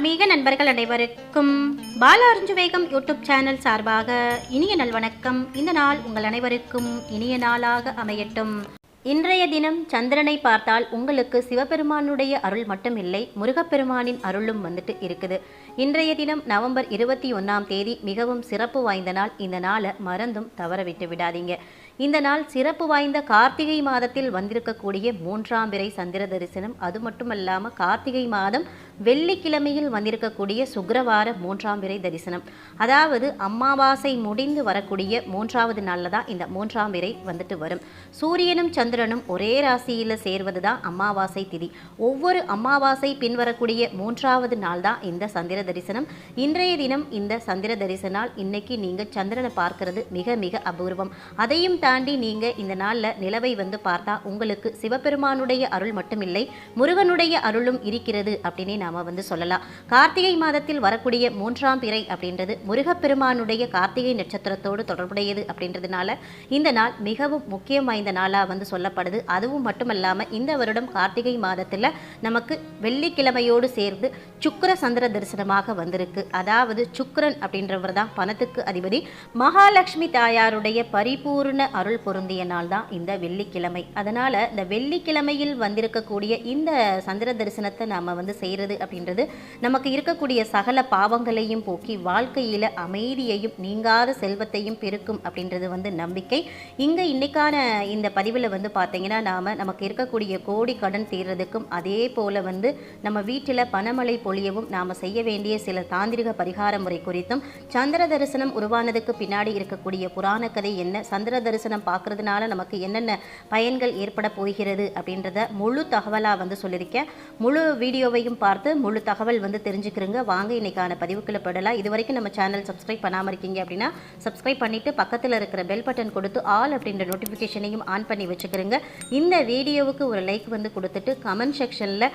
ஆன்மீக நண்பர்கள் அனைவருக்கும் பால அரிஞ்சு வேகம் யூடியூப் சேனல் சார்பாக இனிய நல்வணக்கம் இந்த நாள் உங்கள் அனைவருக்கும் இனிய நாளாக அமையட்டும். இன்றைய தினம் சந்திரனை பார்த்தால் உங்களுக்கு சிவபெருமானுடைய அருள் மட்டும் இல்லை முருகப்பெருமானின் அருளும் வந்துட்டு இருக்குது. இன்றைய தினம் நவம்பர் இருபத்தி ஒன்றாம் தேதி மிகவும் சிறப்பு வாய்ந்த நாள். இந்த நாளை மறந்தும் தவற விட்டு விடாதீங்க. இந்த நாள் சிறப்பு வாய்ந்த கார்த்திகை மாதத்தில் வந்திருக்கக்கூடிய மூன்றாம் பிறை சந்திர தரிசனம். அது மட்டுமல்லாமல் கார்த்திகை மாதம் வெள்ளிக்கிழமையில் வந்திருக்கக்கூடிய சுக்கரவார மூன்றாம் பிறை தரிசனம். அதாவது அமாவாசை முடிந்து வரக்கூடிய மூன்றாவது நாளில் தான் இந்த மூன்றாம் பிறை வந்துட்டு வரும். சூரியனும் சந்திரனும் ஒரே ராசியில் சேர்வது தான் அமாவாசை திதி. ஒவ்வொரு அமாவாசை பின்வரக்கூடிய மூன்றாவது நாள் தான் இந்த சந்திர தரிசனம். இன்றைய தினம் இந்த சந்திர தரிசனால் இன்னைக்கு நீங்கள் சந்திரனை பார்க்கறது மிக மிக அபூர்வம். அதையும் தாண்டி நீங்கள் இந்த நாளில் நிலவை வந்து பார்த்தா உங்களுக்கு சிவபெருமானுடைய அருள் மட்டுமில்லை முருகனுடைய அருளும் இருக்கிறது அப்படின்னே நாம் வந்து சொல்லலாம். கார்த்திகை மாதத்தில் வரக்கூடிய மூன்றாம் பிறை அப்படின்றது முருகப்பெருமானுடைய கார்த்திகை நட்சத்திரத்தோடு தொடர்புடையது அப்படின்றதுனால இந்த நாள் மிகவும் முக்கியம் வாய்ந்த நாளாக வந்து சொல்லப்படுது. அதுவும் மட்டுமல்லாமல் இந்த வருடம் கார்த்திகை மாதத்தில் நமக்கு வெள்ளிக்கிழமையோடு சேர்ந்து சுக்கர சந்திர தரிசனம் தரிசனமாக வந்திருக்கு. அதாவது சுக்ரன் அப்படின்றவர் தான் பணத்துக்கு அதிபதி. மகாலட்சுமி தாயாருடைய பரிபூர்ண அருள் பொருந்திய நாள் தான் இந்த வெள்ளிக்கிழமை. அதனால் இந்த வெள்ளிக்கிழமையில் வந்திருக்கக்கூடிய இந்த சந்திர தரிசனத்தை நாம் வந்து செய்கிறது அப்படின்றது நமக்கு இருக்கக்கூடிய சகல பாவங்களையும் போக்கி வாழ்க்கையில் அமைதியையும் நீங்காத செல்வத்தையும் பெருக்கும் அப்படின்றது வந்து நம்பிக்கை. இங்கே இன்னைக்கான இந்த பதிவில் வந்து பார்த்தீங்கன்னா நாம் நமக்கு இருக்கக்கூடிய கோடி கடன் தீர்றதுக்கும் அதே போல் வந்து நம்ம வீட்டில் பணமழை பொழியவும் நாம் செய்ய வேண்டிய வேண்டிய சில தாந்திரிக பரிகார முறை குறித்தும் சந்திர தரிசனம் உருவானதுக்கு பின்னாடி இருக்கக்கூடிய புராண கதை என்ன சந்திர தரிசனம் பார்க்கறதுனால நமக்கு என்னென்ன பயன்கள் ஏற்பட போகிறது அப்படின்றத முழு தகவலாக வந்து சொல்லியிருக்கேன். முழு வீடியோவையும் பார்த்து முழு தகவல் வந்து தெரிஞ்சுக்கிறோங்க. வாங்க இன்னைக்கான பதிவுக்குள்ள படலாம் இது வரைக்கும் நம்ம சேனல் சப்ஸ்கிரைப் பண்ணாமல் இருக்கீங்க அப்படின்னா சப்ஸ்கிரைப் பண்ணிட்டு பக்கத்தில் இருக்கிற பெல் பட்டன் கொடுத்து ஆல் அப்படின்ற நோட்டிஃபிகேஷனையும் ஆன் பண்ணி வச்சுக்கிறோங்க. இந்த வீடியோவுக்கு ஒரு லைக் வந்து கொடுத்துட்டு கமெண்ட் செக்ஷனில்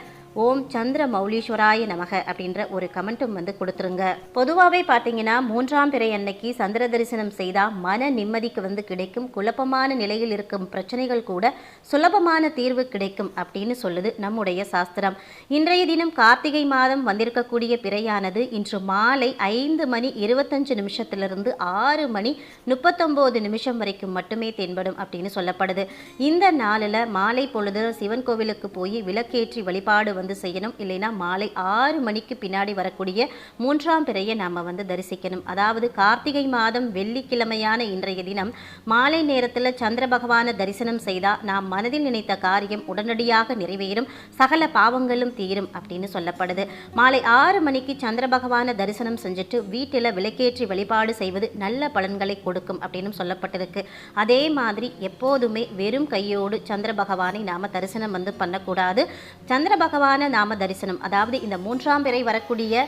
ஓம் சந்திர மௌலீஸ்வராய நமக அப்படின்ற ஒரு கமெண்ட்டும் வந்து கொடுத்துருங்க. பொதுவாகவே பார்த்தீங்கன்னா மூன்றாம் பிறை அன்னைக்கு சந்திர தரிசனம் செய்தால் மன நிம்மதிக்கு வந்து கிடைக்கும் குழப்பமான நிலையில் இருக்கும் பிரச்சனைகள் கூட சுலபமான தீர்வு கிடைக்கும் அப்படின்னு சொல்லுது நம்முடைய சாஸ்திரம். இன்றைய தினம் கார்த்திகை மாதம் வந்திருக்கக்கூடிய பிறையானது இன்று மாலை ஐந்து மணி இருபத்தஞ்சு நிமிஷத்திலிருந்து ஆறு மணி முப்பத்தொம்போது நிமிஷம் வரைக்கும் மட்டுமே தென்படும் அப்படின்னு சொல்லப்படுது. இந்த நாளில் மாலை பொழுது சிவன் கோவிலுக்கு போய் விளக்கேற்றி வழிபாடு வந்து வந்து செய்யணும். இல்லைன்னா மாலை ஆறு மணிக்கு பின்னாடி வரக்கூடிய மூன்றாம் பிறையை நாம் வந்து தரிசிக்கணும். அதாவது கார்த்திகை மாதம் வெள்ளிக்கிழமையான இன்றைய தினம் மாலை நேரத்தில் சந்திர பகவானை தரிசனம் செய்தால் நாம் மனதில் நினைத்த காரியம் உடனடியாக நிறைவேறும். சகல பாவங்களும் தீரும் அப்படின்னு சொல்லப்படுது. மாலை ஆறு மணிக்கு சந்திர பகவானை தரிசனம் செஞ்சுட்டு வீட்டில் விளக்கேற்றி வழிபாடு செய்வது நல்ல பலன்களை கொடுக்கும் அப்படின்னு சொல்லப்பட்டிருக்கு. அதே மாதிரி எப்போதுமே வெறும் கையோடு சந்திர பகவானை நாம் தரிசனம் வந்து பண்ணக்கூடாது. சந்திர பகவான் நாம் தரிசனம். அதாவது இந்த மூன்றாம் பிறை வரக்கூடிய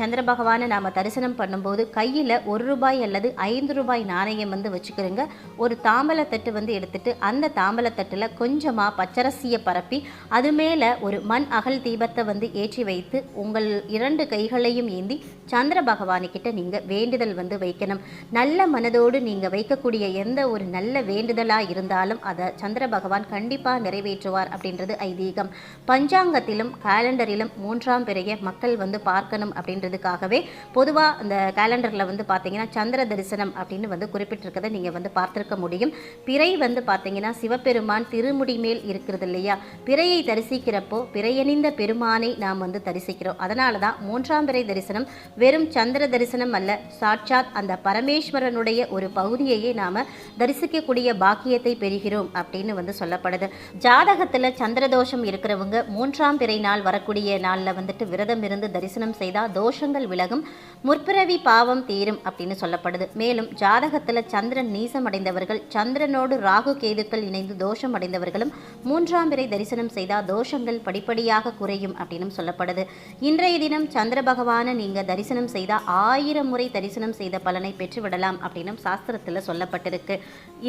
சந்திர பகவானை நாம் தரிசனம் பண்ணும்போது கையில் ஒரு ரூபாய் அல்லது ஐந்து ரூபாய் நாணயம் வந்து வச்சுக்கிறோங்க. ஒரு தாம்பலத்தட்டு வந்து எடுத்துட்டு அந்த தாம்பலத்தட்டில் கொஞ்சமாக பச்சரசியை பரப்பி அது மேலே ஒரு மண் அகல் தீபத்தை வந்து ஏற்றி வைத்து உங்கள் இரண்டு கைகளையும் ஏந்தி சந்திர பகவானுக்கிட்ட நீங்கள் வேண்டுதல் வந்து வைக்கணும். நல்ல மனதோடு நீங்கள் வைக்கக்கூடிய எந்த ஒரு நல்ல வேண்டுதலாக இருந்தாலும் அதை சந்திர பகவான் கண்டிப்பாக நிறைவேற்றுவார் அப்படின்றது ஐதீகம். பஞ்சாங்கத்தில் காலத்திலும் கேலண்டரிலும் மூன்றாம் பிறைய மக்கள் வந்து பார்க்கணும் அப்படின்றதுக்காகவே பொதுவாக அந்த கேலண்டரில் வந்து பார்த்தீங்கன்னா சந்திர தரிசனம் அப்படின்னு வந்து குறிப்பிட்டிருக்கதை நீங்கள் வந்து பார்த்துருக்க முடியும். பிறை வந்து பார்த்தீங்கன்னா சிவபெருமான் திருமுடி மேல் இருக்கிறது இல்லையா? பிறையை தரிசிக்கிறப்போ பிறையணிந்த பெருமானை நாம் வந்து தரிசிக்கிறோம். அதனால தான் மூன்றாம் பிறை தரிசனம் வெறும் சந்திர தரிசனம் அல்ல சாட்சாத் அந்த பரமேஸ்வரனுடைய ஒரு பகுதியையே நாம் தரிசிக்கக்கூடிய பாக்கியத்தை பெறுகிறோம் அப்படின்னு வந்து சொல்லப்படுது. ஜாதகத்தில் சந்திரதோஷம் இருக்கிறவங்க மூன்றாம் பிறை நாள் வரக்கூடிய நாளில் வந்துட்டு விரதம் இருந்து தரிசனம் செய்தால் தோஷங்கள் விலகும் முற்பிறவி பாவம் தீரும் அப்படின்னு சொல்லப்படுது. மேலும் ஜாதகத்தில் சந்திரன் நீசம் அடைந்தவர்கள் சந்திரனோடு ராகு கேதுக்கள் இணைந்து தோஷம் அடைந்தவர்களும் மூன்றாம் பிறை தரிசனம் செய்தால் தோஷங்கள் படிப்படியாக குறையும் அப்படின்னு சொல்லப்படுது. இன்றைய தினம் சந்திர பகவானை நீங்கள் தரிசனம் செய்தால் ஆயிரம் முறை தரிசனம் செய்த பலனை பெற்றுவிடலாம் அப்படின்னு சாஸ்திரத்தில் சொல்லப்பட்டிருக்கு.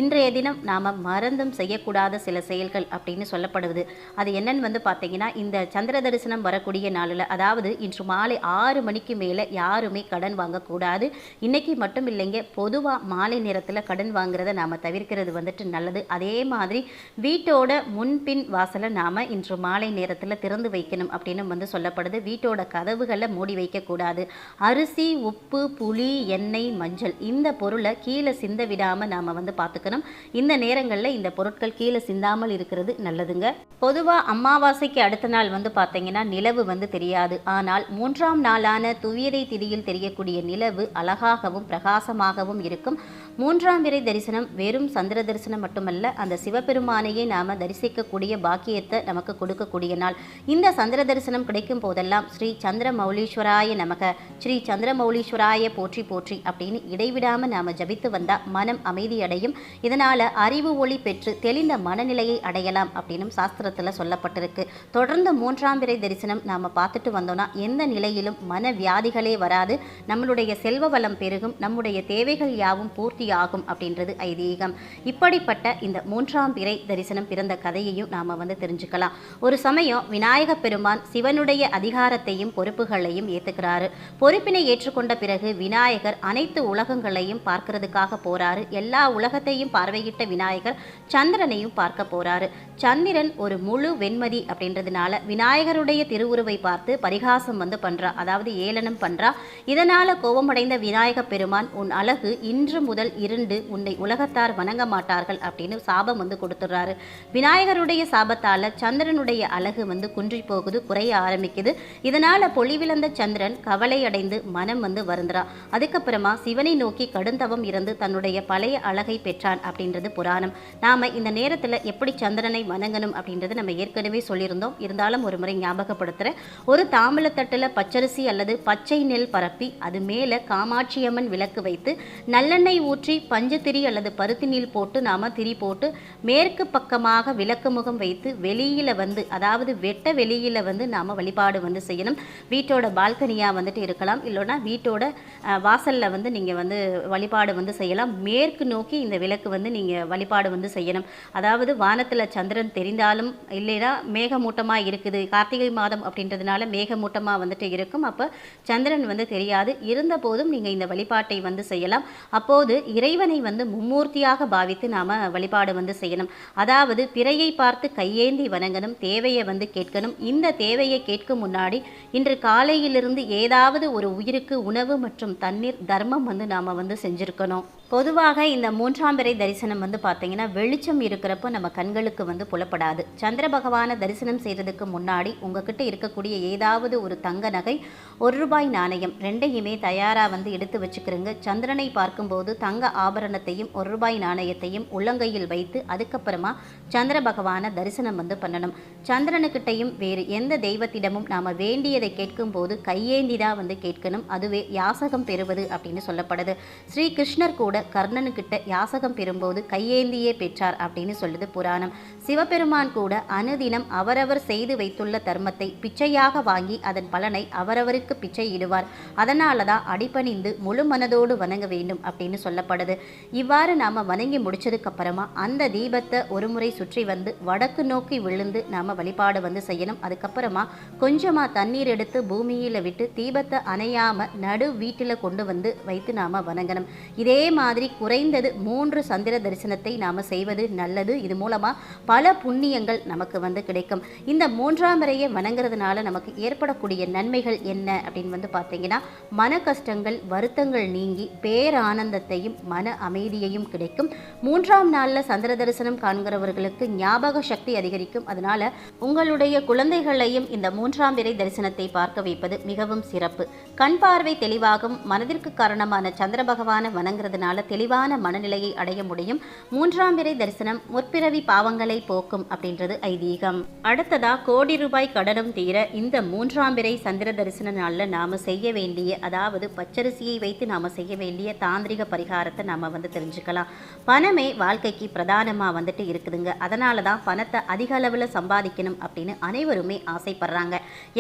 இன்றைய தினம் நாம் மறந்தும் செய்யக்கூடாத சில செயல்கள் அப்படின்னு சொல்லப்படுவது அது என்னன்னு வந்து பார்த்தீங்கன்னா இந்த சந்திர தரிசனம் வரக்கூடிய நாளில் அதாவது இன்று மாலை ஆறு மணிக்கு மேலே யாருமே கடன் வாங்கக்கூடாது. இன்னைக்கு மட்டும் இல்லைங்க பொதுவாக மாலை நேரத்தில் கடன் வாங்குறத நாம் தவிர்க்கிறது வந்துட்டு நல்லது. அதே மாதிரி வீட்டோட முன்பின் வாசலை நாம் இன்று மாலை நேரத்தில் திறந்து வைக்கணும் அப்படின்னு வந்து சொல்லப்படுது. வீட்டோட கதவுகளை மூடி வைக்கக்கூடாது. அரிசி உப்பு புளி எண்ணெய் மஞ்சள் இந்த பொருளை கீழே சிந்த விடாமல் நாம் வந்து பார்த்துக்கணும். இந்த நேரங்களில் இந்த பொருட்கள் கீழே சிந்தாமல் இருக்கிறது நல்லதுங்க. பொதுவாக அமாவாசைக்கு அடுத்த நாள் வந்து பார்த்தீங்கன்னா நிலவு வந்து தெரியாது. ஆனால் மூன்றாம் நாளான துவியதை திதியில் தெரியக்கூடிய நிலவு அழகாகவும் பிரகாசமாகவும் இருக்கும். மூன்றாம் விரை தரிசனம் வெறும் சந்திர தரிசனம் மட்டுமல்ல அந்த சிவபெருமானையே நாம் தரிசிக்கக்கூடிய பாக்கியத்தை நமக்கு கொடுக்கக்கூடிய நாள். இந்த சந்திர தரிசனம் கிடைக்கும் போதெல்லாம் ஸ்ரீ சந்திர மௌலீஸ்வராய நமக ஸ்ரீ சந்திர மௌலீஸ்வராய போற்றி போற்றி அப்படின்னு இடைவிடாமல் நாம் ஜபித்து வந்தால் மனம் அமைதி அடையும் இதனால் அறிவு ஒளி பெற்று தெளிந்த மனநிலையை அடையலாம் அப்படின்னும் சாஸ்திரத்தில் சொல்லப்பட்டிருக்கு. தொடர்ந்து மூன்றாம் பிறை தரிசனம் நாம் பார்த்துட்டு வந்தோம்னா எந்த நிலையிலும் மன வியாதிகளே வராது. நம்மளுடைய செல்வ வளம் பெருகும். நம்முடைய தேவைகள் யாவும் பூர்த்தியாகும் அப்படின்றது ஐதீகம். இப்படிப்பட்ட இந்த மூன்றாம் பிறை தரிசனம் பிறந்த கதையையும் நாம் வந்து தெரிஞ்சுக்கலாம். ஒரு சமயம் விநாயக பெருமான் சிவனுடைய அதிகாரத்தையும் பொறுப்புகளையும் ஏற்றுக்கிறாரு பொறுப்பினை ஏற்றுக்கொண்ட பிறகு விநாயகர் அனைத்து உலகங்களையும் பார்க்கறதுக்காக போறாரு. எல்லா உலகத்தையும் பார்வையிட்ட விநாயகர் சந்திரனையும் பார்க்க போறாரு. சந்திரன் ஒரு முழு வெண்மதி அப்படின்றதுனால விநாயகருடைய திருவுருவை பார்த்து பரிகாசம் வந்து பண்றா அதாவது ஏளனம் பண்றா. இதனால் கோபமடைந்த விநாயக பெருமான் உன் அழகு இன்று முதல் இருண்டு உன்னை உலகத்தார் வணங்க மாட்டார்கள் அப்படின்னு சாபம் வந்து கொடுத்துட்றாரு. விநாயகருடைய சாபத்தால் சந்திரனுடைய அழகு வந்து குன்றி போகுது குறைய ஆரம்பிக்குது. இதனால் பொலிவிழந்த சந்திரன் கவலையடைந்து மனம் வந்து வருந்துறா. அதுக்கப்புறமா சிவனை நோக்கி கடுந்தவம் இருந்து தன்னுடைய பழைய அழகை பெற்றான் அப்படின்றது புராணம். நாம இந்த நேரத்தில் எப்படி சந்திரனை வணங்கணும் அப்படின்றது நம்ம ஏற்கனவே சொல்லியிருந்தோம். இருந்தாலும் ஒரு முறை ஞாபகப்படுத்துகிறேன் ஒரு தாமிலத்தட்டில் பச்சரிசி அல்லது பச்சை நெல் பரப்பி அது மேலே காமாட்சியம்மன் விளக்கு வைத்து நல்லெண்ணெய் ஊற்றி பஞ்சத்திரி அல்லது பருத்தி நீல் போட்டு நாம திரி போட்டு மேற்கு பக்கமாக விளக்கு முகம் வைத்து வெளியில் வந்து அதாவது வெட்ட வெளியில் வந்து நாம வழிபாடு வந்து செய்யணும். வீட்டோட பால்கனியா வந்துட்டு இருக்கலாம். இல்லைன்னா வீட்டோட வாசலில் வாசல்ல வந்து நீங்க வந்து வழிபாடு வந்து செய்யலாம். மேற்கு நோக்கி இந்த விளக்கு வந்து நீங்க வழிபாடு வந்து செய்யணும். அதாவது வானத்தில் சந்திரன் தெரிந்தாலும் இல்லைன்னா மேகமூட்டமாக இருக்குது கார்த்திகை மாதம் அப்படின்றதுனால மேகமூட்டமாக வந்துட்டு இருக்கும். அப்போ சந்திரன் வந்து தெரியாது. இருந்த போதும் இந்த வழிபாட்டை வந்து செய்யலாம். அப்போது இறைவனை வந்து மும்மூர்த்தியாக பாவித்து நாம் வழிபாடு வந்து செய்யணும். அதாவது பிறையை பார்த்து கையேந்தி வணங்கணும். தேவையை வந்து கேட்கணும். இந்த தேவையை கேட்கும் முன்னாடி இன்று காலையிலிருந்து ஏதாவது ஒரு உயிருக்கு உணவு மற்றும் தண்ணீர் தர்மம் வந்து நாம் வந்து செஞ்சுருக்கணும். பொதுவாக இந்த மூன்றாம் பிறை தரிசனம் வந்து பார்த்தீங்கன்னா வெளிச்சம் இருக்கிறப்போ நம்ம கண்களுக்கு வந்து புலப்படாது. சந்திர பகவானை தரிசனம் செய்கிறதுக்கு முன்னாடி உங்ககிட்ட இருக்கக்கூடிய ஏதாவது ஒரு தங்க நகை ஒரு ரூபாய் நாணயம் ரெண்டையுமே தயாராக வந்து எடுத்து வச்சுக்கிறோங்க சந்திரனை பார்க்கும்போது தங்க ஆபரணத்தையும் ஒரு ரூபாய் நாணயத்தையும் உள்ளங்கையில் வைத்து அதுக்கப்புறமா சந்திர பகவானை தரிசனம் வந்து பண்ணணும். சந்திரனுக்கிட்டையும் வேறு எந்த தெய்வத்திடமும் நாம் வேண்டியதை கேட்கும்போது கையேந்தி தான் வந்து கேட்கணும். அதுவே யாசகம் பெறுவது அப்படின்னு சொல்லப்படுது. ஸ்ரீ கிருஷ்ணர் கூட கர்ணனுக்கிட்ட யாசகம் பெறும்போது கையேந்தியே பெற்றார் அப்படின்னு சொல்லுது புராணம். சிவபெருமான் கூட அனுதினம் அவரவர் செய்து வைத்துள்ள தர்மத்தை பிச்சையாக வாங்கி அதன் பலனை அவரவருக்கு பிச்சை இடுவார் அதனால தான் அடிப்பணிந்து முழு மனதோடு வணங்க வேண்டும் அப்படின்னு சொல்லப்படுது. இவ்வாறு நாம் வணங்கி முடிச்சதுக்கப்புறமா அந்த தீபத்தை ஒரு முறை சுற்றி வந்து வடக்கு நோக்கி விழுந்து நாம் வழிபாடு வந்து செய்யணும். அதுக்கப்புறமா கொஞ்சமாக தண்ணீர் எடுத்து பூமியில் விட்டு தீபத்தை அணையாமல் நடு வீட்டில் கொண்டு வந்து வைத்து நாம் வணங்கணும். இதே மாதிரி மாதிரி குறைந்தது மூன்று சந்திர தரிசனத்தை நாம் செய்வது நல்லது. இது மூலமாக பல புண்ணியங்கள் நமக்கு வந்து கிடைக்கும். இந்த மூன்றாம் முறையை வணங்குறதுனால நமக்கு ஏற்படக்கூடிய நன்மைகள் என்ன அப்படின்னு வந்து பார்த்தீங்கன்னா மன கஷ்டங்கள் வருத்தங்கள் நீங்கி பேரானந்தத்தையும் மன அமைதியையும் கிடைக்கும். மூன்றாம் நாளில் சந்திர தரிசனம் காண்கிறவர்களுக்கு ஞாபக சக்தி அதிகரிக்கும். அதனால் உங்களுடைய குழந்தைகளையும் இந்த மூன்றாம் விரை தரிசனத்தை பார்க்க வைப்பது மிகவும் சிறப்பு. கண் பார்வை தெளிவாகும் மனதிற்கு காரணமான சந்திர பகவானை வணங்குறதுனால தெளிவான மனநிலையை அடைய முடியும். மூன்றாம் பிறை தரிசனம் முற்பிறவி பாவங்களை போக்கும் அப்படின்றது ஐதீகம். அடுத்ததா கோடி ரூபாய் கடனும் தீர இந்த மூன்றாம் பிறை சந்திர தரிசன நாளில் நாம செய்ய வேண்டிய அதாவது பச்சரிசியை வைத்து நாம செய்ய வேண்டிய தாந்திரிக பரிகாரத்தை நாம வந்து தெரிஞ்சுக்கலாம். பணமே வாழ்க்கைக்கு பிரதானமா வந்துட்டு இருக்குதுங்க. அதனால தான் பணத்தை அதிக அளவில் சம்பாதிக்கணும் அப்படின்னு அனைவருமே ஆசைப்படுறாங்க.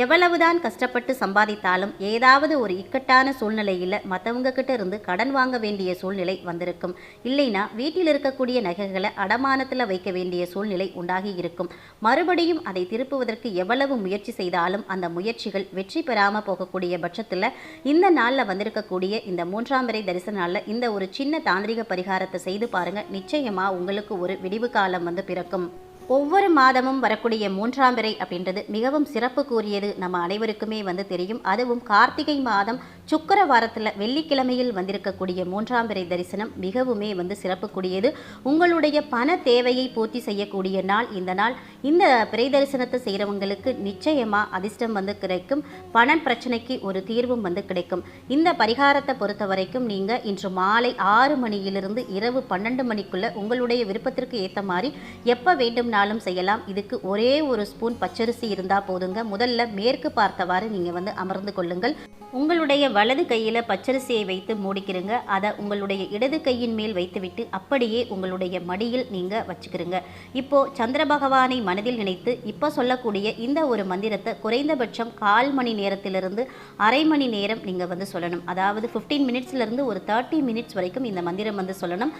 எவ்வளவுதான் கஷ்டப்பட்டு சம்பாதித்தாலும் ஏதாவது ஒரு இக்கட்டான சூழ்நிலையில் மற்றவங்க கிட்ட இருந்து கடன் வாங்க வேண்டிய சூழ்நிலை வந்திருக்கும். இல்லைனா வீட்டில் இருக்கக்கூடிய நகைகளை அடமானத்தில் வைக்க வேண்டிய சூழ்நிலை உண்டாகி இருக்கும். மறுபடியும் அதை திருப்புவதற்கு எவ்வளவு முயற்சி செய்தாலும் அந்த முயற்சிகள் வெற்றி பெறாமல் போகக்கூடிய பட்சத்தில் இந்த நாளில் வந்திருக்கக்கூடிய இந்த மூன்றாம் வரை தரிசன நாளில் இந்த ஒரு சின்ன தாந்திரிக பரிகாரத்தை செய்து பாருங்க. நிச்சயமா உங்களுக்கு ஒரு விடிவு காலம் வந்து பிறக்கும். ஒவ்வொரு மாதமும் வரக்கூடிய மூன்றாம் பிறை அப்படின்றது மிகவும் சிறப்பு கூறியது நம்ம அனைவருக்குமே வந்து தெரியும். அதுவும் கார்த்திகை மாதம் சுக்கர வாரத்தில் வெள்ளிக்கிழமையில் வந்திருக்கக்கூடிய மூன்றாம் பிறை தரிசனம் மிகவுமே வந்து சிறப்புக்குரியது. உங்களுடைய பண தேவையை பூர்த்தி செய்யக்கூடிய நாள் இந்த நாள். இந்த பிறை தரிசனத்தை செய்கிறவங்களுக்கு நிச்சயமாக அதிர்ஷ்டம் வந்து கிடைக்கும். பண பிரச்சனைக்கு ஒரு தீர்வும் வந்து கிடைக்கும். இந்த பரிகாரத்தை பொறுத்த வரைக்கும் நீங்கள் இன்று மாலை ஆறு மணியிலிருந்து இரவு பன்னெண்டு மணிக்குள்ளே உங்களுடைய விருப்பத்திற்கு ஏற்ற மாதிரி எப்போ வேண்டும் வேண்டும்னாலும் செய்யலாம். இதுக்கு ஒரே ஒரு ஸ்பூன் பச்சரிசி இருந்தால் போதுங்க. முதல்ல மேற்கு பார்த்தவாறு நீங்கள் வந்து அமர்ந்து கொள்ளுங்கள். உங்களுடைய வலது கையில் பச்சரிசியை வைத்து மூடிக்கிறங்க அதை உங்களுடைய இடது கையின் மேல் வைத்துவிட்டு அப்படியே உங்களுடைய மடியில் நீங்கள் வச்சுக்கிறங்க இப்போ சந்திர பகவானை மனதில் நினைத்து இப்போ சொல்லக்கூடிய இந்த ஒரு மந்திரத்தை குறைந்தபட்சம் கால் மணி நேரத்திலிருந்து அரை மணி நேரம் நீங்கள் வந்து சொல்லணும். அதாவது ஃபிஃப்டீன் மினிட்ஸ்லேருந்து ஒரு தேர்ட்டி மினிட்ஸ் வரைக்கும் இந்த மந்திரம் வந்து சொல்லணும்.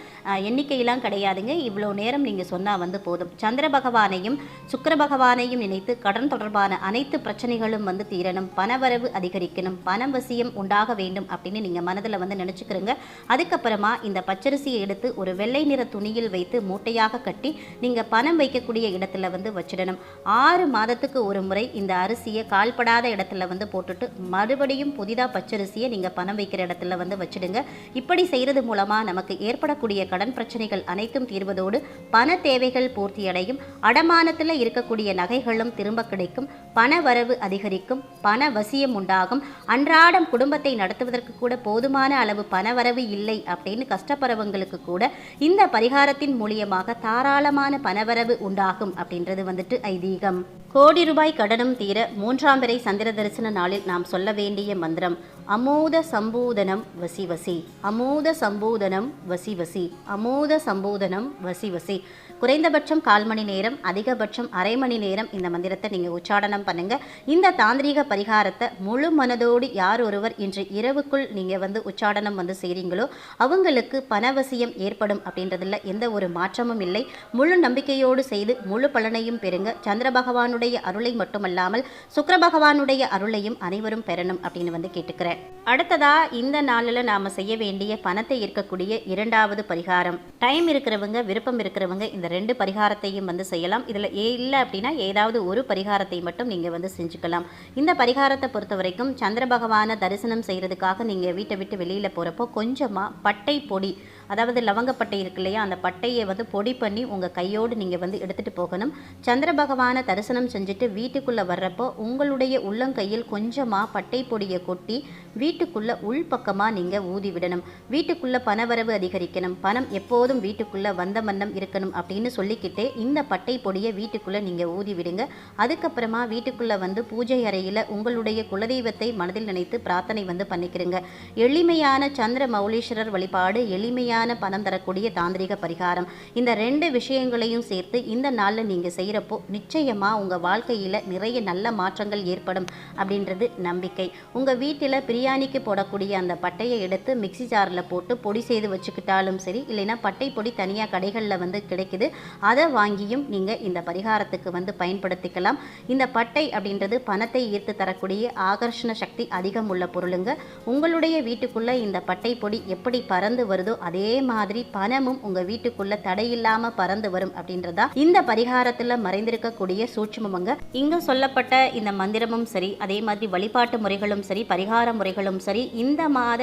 எண்ணிக்கையெல்லாம் கிடையாதுங்க. இவ்வளோ நேரம் நீங்கள் சொன்னால் வந்து போதும். சந்திர பகவானையும் சுக்கர பகவானையும் நினைத்து கடன் தொடர்பான அனைத்து பிரச்சனைகளும் வந்து தீரணும். பணவரவு அதிகரிக்கணும். பணம் வசியம் உண்டாக வேண்டும் அப்படின்னு நீங்கள் மனதில் வந்து நினச்சிக்கிறங்க. அதுக்கப்புறமா இந்த பச்சரிசியை எடுத்து ஒரு வெள்ளை நிற துணியில் வைத்து மூட்டையாக கட்டி நீங்கள் பணம் வைக்கக்கூடிய இடத்துல வந்து வச்சிடணும். ஆறு மாதத்துக்கு ஒரு முறை இந்த அரிசியை கால்படாத இடத்துல வந்து போட்டுட்டு மறுபடியும் புதிதாக பச்சரிசியை நீங்கள் பணம் வைக்கிற இடத்துல வந்து வச்சிடுங்க. இப்படி செய்கிறது மூலமாக நமக்கு ஏற்படக்கூடிய கடன் பிரச்சனைகள் அனைத்தும் தீர்வதோடு பண தேவைகள் பூர்த்தியடையும். அடமானத்தில் இருக்கக்கூடிய நகைகளும் திரும்ப கிடைக்கும். பண வரவு அதிகரிக்கும். பண வசியம் உண்டாகும். அன்றாடம் குடும்பத்தை நடத்துவதற்கு கூட போதுமான அளவு பணவரவு இல்லை அப்படின்னு கஷ்டப்படுறவங்களுக்கு கூட இந்த பரிகாரத்தின் மூலியமாக தாராளமான பணவரவு உண்டாகும் அப்படின்றது வந்துட்டு ஐதீகம். கோடி ரூபாய் கடனும் தீர மூன்றாம் பிறை சந்திர தரிசன நாளில் நாம் சொல்ல வேண்டிய மந்திரம் அமோத சம்பூதனம் வசி வசி. அமோத சம்பூதனம் வசி வசி. அமோத சம்பூதனம் வசி வசி. குறைந்தபட்சம் கால் மணி நேரம் அதிகபட்சம் அரை மணி நேரம் இந்த மந்திரத்தை நீங்கள் உச்சாடனம் பண்ணுங்க. இந்த தாந்திரீக பரிகாரத்தை முழு மனதோடு யார் ஒருவர் இன்று இரவுக்குள் நீங்கள் வந்து உச்சாடனம் வந்து செய்கிறீங்களோ அவங்களுக்கு பணவசியம் ஏற்படும் அப்படின்றதுல எந்த ஒரு மாற்றமும் இல்லை. முழு நம்பிக்கையோடு செய்து முழு பலனையும் பெறுங்க. சந்திர பகவானுடைய அருளை மட்டுமல்லாமல் சுக்கர பகவானுடைய அருளையும் அனைவரும் பெறணும் அப்படின்னு வந்து கேட்டுக்கிறேன். அடுத்ததா இந்த நாளில் நாம் செய்ய வேண்டிய பணத்தை ஈர்க்கக்கூடிய இரண்டாவது பரிகாரம். டைம் இருக்கிறவங்க விருப்பம் இருக்கிறவங்க இந்த ரெண்டு பரிகாரத்தையும் வந்து செய்யலாம். இதில் ஏ இல்லை அப்படின்னா ஏதாவது ஒரு பரிகாரத்தை மட்டும் நீங்கள் வந்து செஞ்சுக்கலாம். இந்த பரிகாரத்தை பொறுத்த வரைக்கும் சந்திர பகவானை தரிசனம் செய்கிறதுக்காக நீங்கள் வீட்டை விட்டு வெளியில் போகிறப்போ கொஞ்சமாக பட்டை பொடி அதாவது லவங்கப்பட்டை இருக்கு இல்லையா அந்த பட்டையை வந்து பொடி பண்ணி உங்கள் கையோடு நீங்கள் வந்து எடுத்துகிட்டு போகணும். சந்திர பகவானை தரிசனம் செஞ்சுட்டு வீட்டுக்குள்ளே வர்றப்போ உங்களுடைய உள்ளங்கையில் கொஞ்சமாக பட்டை பொடியை கொட்டி வீட்டுக்குள்ளே உள்பக்கமாக நீங்கள் ஊதி விடணும். வீட்டுக்குள்ளே பணவரவு அதிகரிக்கணும். பணம் எப்போதும் வீட்டுக்குள்ளே வந்த வண்ணம் இருக்கணும் அப்படின்னு சொல்லிக்கிட்டே இந்த பட்டை பொடியை வீட்டுக்குள்ளே நீங்கள் ஊதி விடுங்க. அதுக்கப்புறமா வீட்டுக்குள்ளே வந்து பூஜை அறையில் உங்களுடைய குலதெய்வத்தை மனதில் நினைத்து பிரார்த்தனை வந்து பண்ணிக்கிறங்க எளிமையான சந்திர மௌலீஸ்வரர் வழிபாடு எளிமையான பணம் தரக்கூடிய தாந்திரிக பரிகாரம். இந்த ரெண்டு விஷயங்களையும் சேர்த்து இந்த நாளில் நீங்கள் செய்கிறப்போ நிச்சயமாக உங்கள் வாழ்க்கையில் நிறைய நல்ல மாற்றங்கள் ஏற்படும் அப்படின்றது நம்பிக்கை. உங்கள் வீட்டில் பிரியாணிக்கு போடக்கூடிய அந்த பட்டையை எடுத்து மிக்ஸி ஜாரில் போட்டு பொடி செய்து வச்சுக்கிட்டாலும் சரி இல்லைன்னா பட்டை பொடி தனியாக கடைகளில் வந்து கிடைக்குது அதை வாங்கியும் நீங்கள் இந்த பரிகாரத்துக்கு வந்து பயன்படுத்திக்கலாம். இந்த பட்டை அப்படின்றது பணத்தை ஈர்த்து தரக்கூடிய ஆகர்ஷண சக்தி அதிகம் உள்ள பொருளுங்க. உங்களுடைய வீட்டுக்குள்ளே இந்த பட்டை பொடி எப்படி பறந்து வருதோ அதே மாதிரி பணமும் உங்கள் வீட்டுக்குள்ள தடையில்லாமல் பறந்து வரும் அப்படின்றதா இந்த பரிகாரத்தில் மறைந்திருக்கக்கூடிய சூட்சமங்க இங்கே சொல்லப்பட்ட இந்த மந்திரமும் சரி அதே மாதிரி வழிபாட்டு முறைகளும் சரி பரிகார முறைகளும் சரி இந்த மாத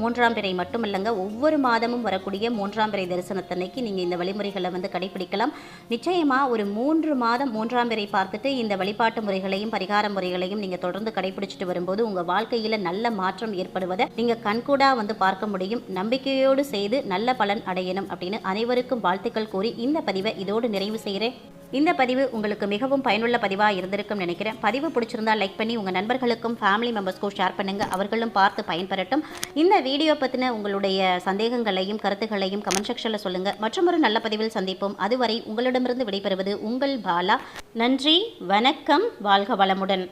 மூன்றாம் பிறை மட்டும் இல்லைங்க ஒவ்வொரு மாதமும் வரக்கூடிய மூன்றாம் பிறை தரிசனத்தன்னைக்கு நீங்கள் இந்த வழிமுறைகளை வந்து கடைபிடிக்கலாம். நிச்சயமாக ஒரு மூன்று மாதம் மூன்றாம் பிறை பார்த்துட்டு இந்த வழிபாட்டு முறைகளையும் பரிகார முறைகளையும் நீங்கள் தொடர்ந்து கடைபிடிச்சிட்டு வரும்போது உங்கள் வாழ்க்கையில் நல்ல மாற்றம் ஏற்படுவதை நீங்கள் கண்கூடா வந்து பார்க்க முடியும். நம்பிக்கையோடு செய்து நல்ல பலன் அடையணும் அப்படின்னு அனைவருக்கும் வாழ்த்துக்கள் கூறி இந்த பதிவை இதோடு நிறைவு செய்கிறேன். இந்த பதிவு உங்களுக்கு மிகவும் பயனுள்ள பதிவாக இருந்திருக்கும் நினைக்கிறேன். பதிவு பிடிச்சிருந்தா லைக் பண்ணி உங்கள் நண்பர்களுக்கும் ஃபேமிலி மெம்பர்ஸ்க்கும் ஷேர் பண்ணுங்கள் அவர்களும் பார்த்து பயன்பெறட்டும். இந்த வீடியோ பற்றின உங்களுடைய சந்தேகங்களையும் கருத்துக்களையும் கமெண்ட் செக்ஷனில் சொல்லுங்கள் ஒரு நல்ல பதிவில் சந்திப்போம். அதுவரை உங்களிடமிருந்து விடைபெறுவது உங்கள் பாலா. நன்றி வணக்கம் வாழ்க வளமுடன்.